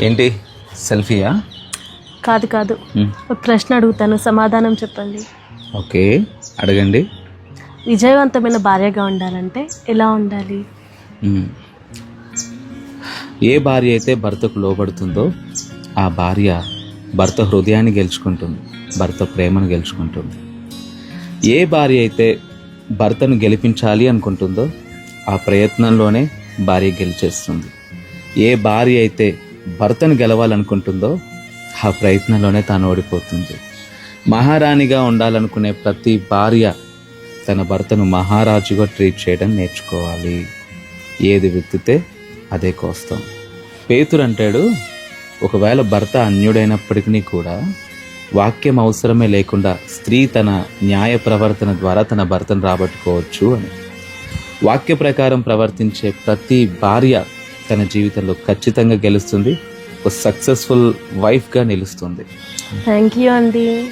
ఏంటి? సెల్ఫీయా? కాదు కాదు. ఒక ప్రశ్న అడుగుతాను సమాధానం చెప్పండి. ఓకే అడగండి. విజయవంతమైన భార్యగా ఉండాలంటే ఎలా ఉండాలి. ఏ భార్య అయితే భర్తకు లోబడుతుందో ఆ భార్య భర్త హృదయాన్ని గెలుచుకుంటుంది భర్త ప్రేమను గెలుచుకుంటుంది. ఏ భార్య అయితే భర్తను గెలిపించాలి అనుకుంటుందో ఆ ప్రయత్నంలోనే భార్య గెలిచేస్తుంది. ఏ భార్య అయితే భర్తను గెలవాలనుకుంటుందో ఆ ప్రయత్నంలోనే తాను ఓడిపోతుంది. మహారాణిగా ఉండాలనుకునే ప్రతి భార్య తన భర్తను మహారాజుగా ట్రీట్ చేయడం నేర్చుకోవాలి. ఏది విత్తితే అదే కోస్తాం. పేతురు అంటాడు ఒకవేళ భర్త అన్యుడైనప్పటికీ కూడా వాక్యం అవసరమే లేకుండా స్త్రీ తన న్యాయ ప్రవర్తన ద్వారా తన భర్తను రాబట్టుకోవచ్చు అని. వాక్య ప్రకారం ప్రవర్తించే ప్రతి భార్య తన జీవితంలో ఖచ్చితంగా గెలుస్తుంది. ఒక సక్సెస్ఫుల్ వైఫ్గా నిలుస్తుంది. థ్యాంక్ యూ అండి